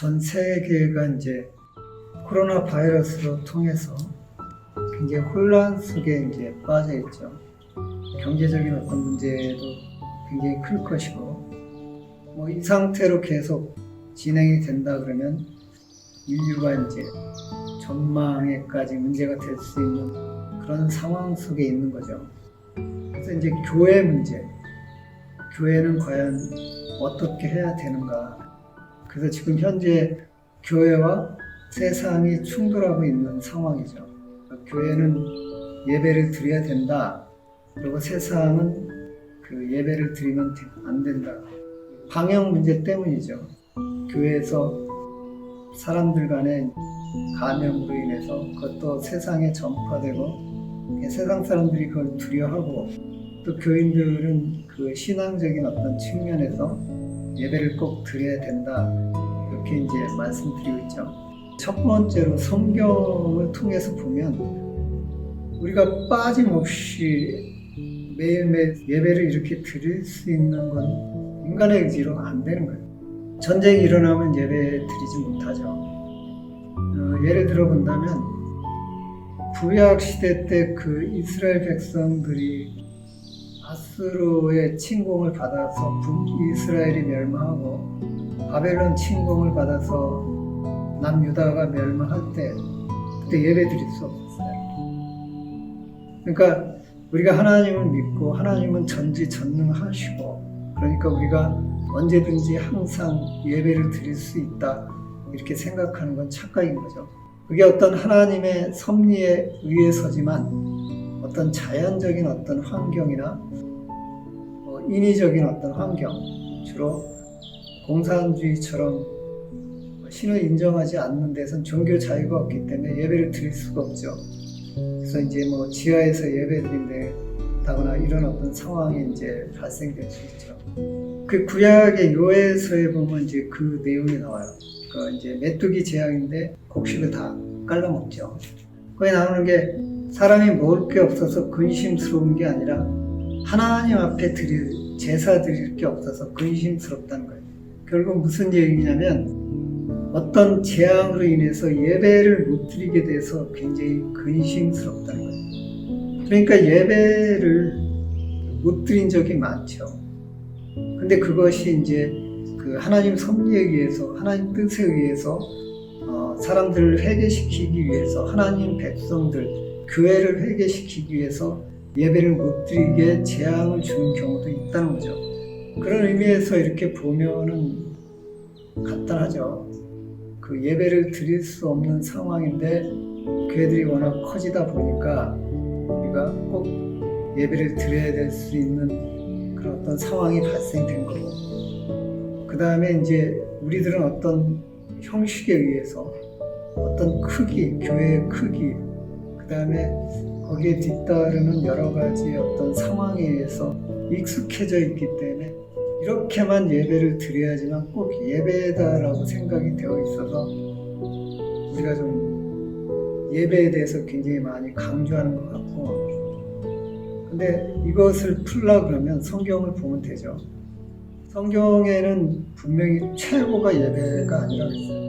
전 세계가 이제 코로나 바이러스로 통해서 굉장히 혼란 속에 이제 빠져 있죠. 경제적인 어떤 문제도 굉장히 클 것이고, 뭐 이 상태로 계속 진행이 된다 그러면 인류가 이제 전망에까지 문제가 될 수 있는 그런 상황 속에 있는 거죠. 그래서 이제 교회 문제, 교회는 과연 어떻게 해야 되는가. 그래서 지금 현재 교회와 세상이 충돌하고 있는 상황이죠. 교회는 예배를 드려야 된다. 그리고 세상은 그 예배를 드리면 안 된다. 방역 문제 때문이죠. 교회에서 사람들 간의 감염으로 인해서 그것도 세상에 전파되고 세상 사람들이 그걸 두려워하고 또 교인들은 그 신앙적인 어떤 측면에서 예배를 꼭 드려야 된다 이렇게 이제 말씀드리고 있죠. 첫 번째로 성경을 통해서 보면 우리가 빠짐없이 매일매일 예배를 이렇게 드릴 수 있는 건 인간의 의지로 안 되는 거예요. 전쟁이 일어나면 예배 드리지 못하죠. 어, 예를 들어 본다면 구약 시대 때 그 이스라엘 백성들이 아스로의 침공을 받아서 북이스라엘이 멸망하고 바벨론 침공을 받아서 남유다가 멸망할 때 그때 예배 드릴 수 없었어요. 그러니까 우리가 하나님을 믿고 하나님은 전지전능하시고 그러니까 우리가 언제든지 항상 예배를 드릴 수 있다 이렇게 생각하는 건 착각인 거죠. 그게 어떤 하나님의 섭리에 의해서지만 어떤 자연적인 어떤 환경이나 어, 인위적인 어떤 환경 주로 공산주의처럼 신을 인정하지 않는 데선 종교 자유가 없기 때문에 예배를 드릴 수가 없죠. 그래서 이제 뭐 지하에서 예배 드린다거나 이런 어떤 상황이 이제 발생될 수 있죠. 그 구약의 요에서에 보면 이제 그 내용이 나와요. 그 이제 메뚜기 제약인데 곡식을 다 깔라먹죠. 거기 나오는 게 사람이 먹을 게 없어서 근심스러운 게 아니라 하나님 앞에 드릴 제사 드릴 게 없어서 근심스럽다는 거예요. 결국 무슨 얘기냐면 어떤 재앙으로 인해서 예배를 못 드리게 돼서 굉장히 근심스럽다는 거예요. 그러니까 예배를 못 드린 적이 많죠. 근데 그것이 이제 그 하나님 섭리에 의해서 하나님 뜻에 의해서 어, 사람들을 회개시키기 위해서 하나님 백성들 교회를 회개시키기 위해서 예배를 못 드리게 재앙을 주는 경우도 있다는 거죠. 그런 의미에서 이렇게 보면은 간단하죠. 그 예배를 드릴 수 없는 상황인데 교회들이 워낙 커지다 보니까 우리가 꼭 예배를 드려야 될 수 있는 그런 어떤 상황이 발생된 거고 그 다음에 이제 우리들은 어떤 형식에 의해서 어떤 크기, 교회의 크기 그 다음에 거기에 뒤따르는 여러 가지 어떤 상황에 의해서 익숙해져 있기 때문에 이렇게만 예배를 드려야지만 꼭 예배다라고 생각이 되어 있어서 우리가 좀 예배에 대해서 굉장히 많이 강조하는 것 같고 근데 이것을 풀라 그러면 성경을 보면 되죠. 성경에는 분명히 최고가 예배가 아니라고 했어요.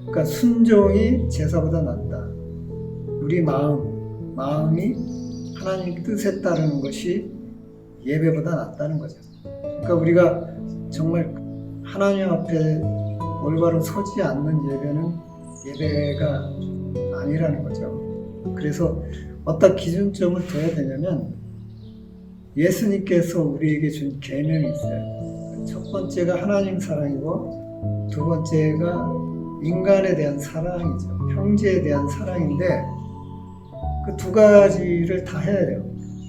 그러니까 순종이 제사보다 낫다. 우리 마음, 마음이 하나님 뜻에 따르는 것이 예배보다 낫다는 거죠. 그러니까 우리가 정말 하나님 앞에 올바로 서지 않는 예배는 예배가 아니라는 거죠. 그래서 어떤 기준점을 둬야 되냐면 예수님께서 우리에게 준 계명이 있어요. 첫 번째가 하나님 사랑이고 두 번째가 인간에 대한 사랑이죠. 형제에 대한 사랑인데 그 두 가지를 다 해야 돼요.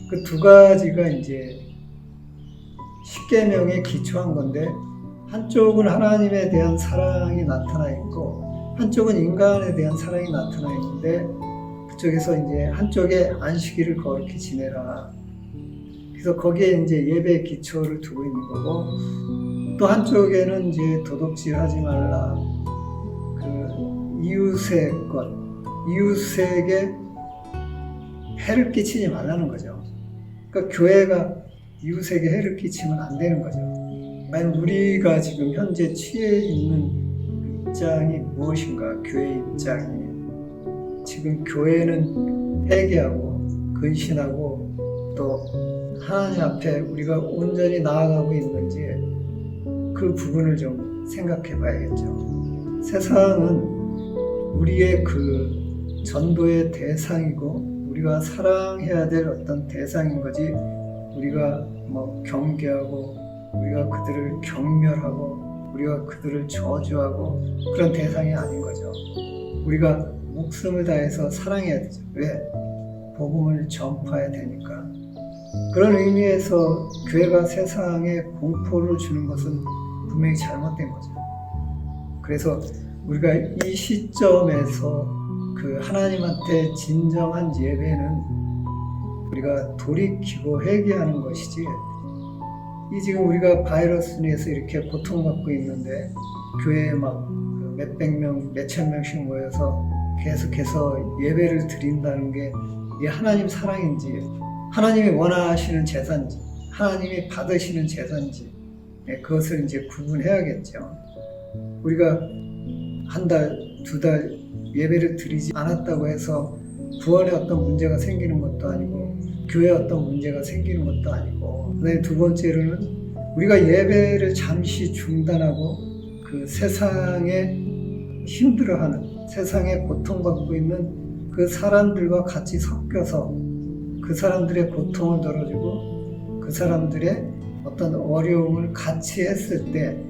그 두 가지가 이제 십계명에 기초한 건데 한쪽은 하나님에 대한 사랑이 나타나 있고 한쪽은 인간에 대한 사랑이 나타나 있는데 그쪽에서 이제 한쪽에 안식일을 거룩히 지내라. 그래서 거기에 이제 예배 기초를 두고 있는 거고 또 한쪽에는 이제 도덕질하지 말라. 그 이웃의 것, 이웃에게 해를 끼치지 말라는 거죠. 그러니까 교회가 이웃에게 해를 끼치면 안 되는 거죠. 만약 우리가 지금 현재 취해 있는 입장이 무엇인가? 교회 입장이 지금 교회는 회개하고 근신하고 또 하나님 앞에 우리가 온전히 나아가고 있는지 그 부분을 좀 생각해 봐야겠죠. 세상은 우리의 그 전도의 대상이고 우리가 사랑해야 될 어떤 대상인 거지 우리가 뭐 경계하고 우리가 그들을 경멸하고 우리가 그들을 저주하고 그런 대상이 아닌 거죠. 우리가 목숨을 다해서 사랑해야 되죠. 왜? 복음을 전파해야 되니까. 그런 의미에서 교회가 세상에 공포를 주는 것은 분명히 잘못된 거죠. 그래서 우리가 이 시점에서 그 하나님한테 진정한 예배는 우리가 돌이키고 회개하는 것이지 이 지금 우리가 바이러스 인해서 이렇게 고통받고 있는데 교회에 막 몇백 명, 몇천 명씩 모여서 계속해서 예배를 드린다는 게이 하나님 사랑인지 하나님이 원하시는 제사인지 하나님이 받으시는 제사인지 예, 그것을 이제 구분해야겠죠. 우리가 한 달, 두 달 예배를 드리지 않았다고 해서 구원에 어떤 문제가 생기는 것도 아니고 교회에 어떤 문제가 생기는 것도 아니고 두 번째로는 우리가 예배를 잠시 중단하고 그 세상에 힘들어하는 세상에 고통받고 있는 그 사람들과 같이 섞여서 그 사람들의 고통을 덜어주고 그 사람들의 어떤 어려움을 같이 했을 때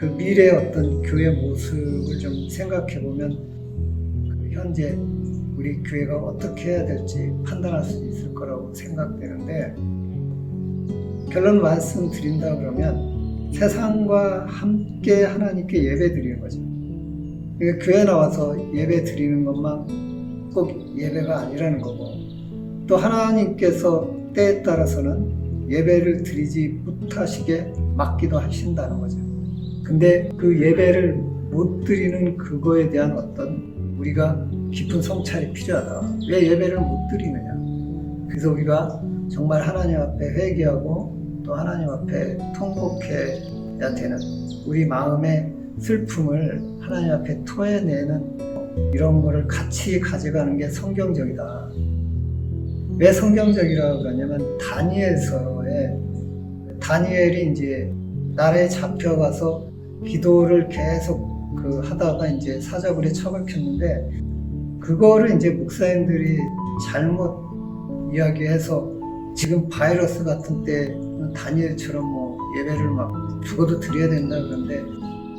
그 미래의 어떤 교회 모습을 좀 생각해 보면 그 현재 우리 교회가 어떻게 해야 될지 판단할 수 있을 거라고 생각되는데 결론 말씀드린다 그러면 세상과 함께 하나님께 예배 드리는 거죠. 그러니까 교회 나와서 예배 드리는 것만 꼭 예배가 아니라는 거고 또 하나님께서 때에 따라서는 예배를 드리지 못하시게 막기도 하신다는 거죠. 근데 그 예배를 못 드리는 그거에 대한 어떤 우리가 깊은 성찰이 필요하다. 왜 예배를 못 드리느냐? 그래서 우리가 정말 하나님 앞에 회개하고 또 하나님 앞에 통곡해야 되는 우리 마음의 슬픔을 하나님 앞에 토해내는 이런 거를 같이 가져가는 게 성경적이다. 왜 성경적이라고 그러냐면 다니엘서에 다니엘이 이제 나라에 잡혀가서 기도를 계속 그 하다가 이제 사자굴에 처박혔는데 그거를 이제 목사님들이 잘못 이야기해서 지금 바이러스 같은 때 다니엘처럼 뭐 예배를 막 죽어도 드려야 된다 그런데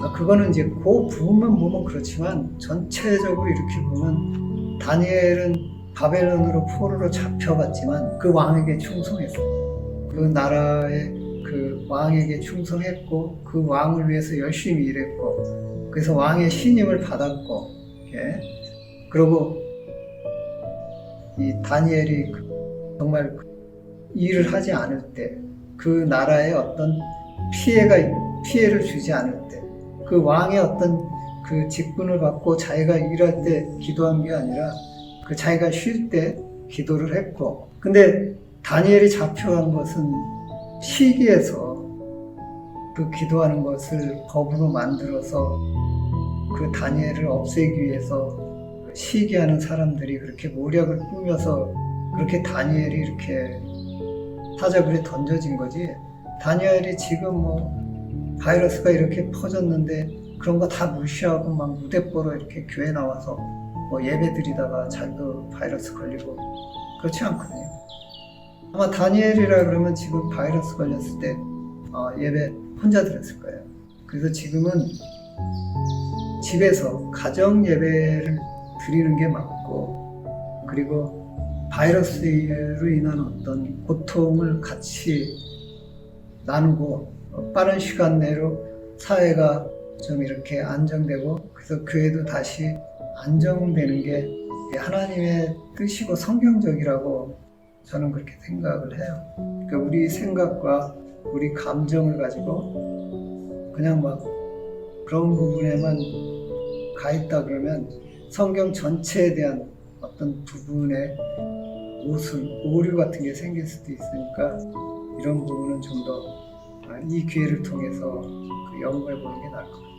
아, 그거는 이제 그 부분만 보면 그렇지만 전체적으로 이렇게 보면 다니엘은 바벨론으로 포로로 잡혀갔지만 그 왕에게 충성했어요. 그 나라의 그 왕에게 충성했고 그 왕을 위해서 열심히 일했고 그래서 왕의 신임을 받았고 예. 그리고 이 다니엘이 그- 정말 그 일을 하지 않을 때 그 나라에 어떤 피해가 피해를 주지 않을 때 그 왕의 어떤 그 직분을 받고 자기가 일할 때 기도한 게 아니라 그 자기가 쉴 때 기도를 했고 근데 다니엘이 잡혀간 것은 시기에서 그 기도하는 것을 법으로 만들어서 그 다니엘을 없애기 위해서 시기하는 사람들이 그렇게 모략을 꾸며서 그렇게 다니엘이 이렇게 사자굴에 던져진 거지 다니엘이 지금 뭐 바이러스가 이렇게 퍼졌는데 그런 거 다 무시하고 막 무대뽀로 이렇게 교회 나와서 뭐 예배 드리다가 자기도 바이러스 걸리고 그렇지 않거든요. 아마 다니엘이라 그러면 지금 바이러스 걸렸을 때 어, 예배 혼자 드렸을 거예요. 그래서 지금은 집에서 가정 예배를 드리는 게 맞고 그리고 바이러스로 인한 어떤 고통을 같이 나누고 어, 빠른 시간 내로 사회가 좀 이렇게 안정되고 그래서 교회도 다시 안정되는 게 하나님의 뜻이고 성경적이라고 저는 그렇게 생각을 해요. 그러니까 우리 생각과 우리 감정을 가지고 그냥 막 그런 부분에만 가 있다 그러면 성경 전체에 대한 어떤 부분에 오술, 오류 같은 게 생길 수도 있으니까 이런 부분은 좀 더 이 기회를 통해서 그 연구해 보는 게 나을 것 같아요.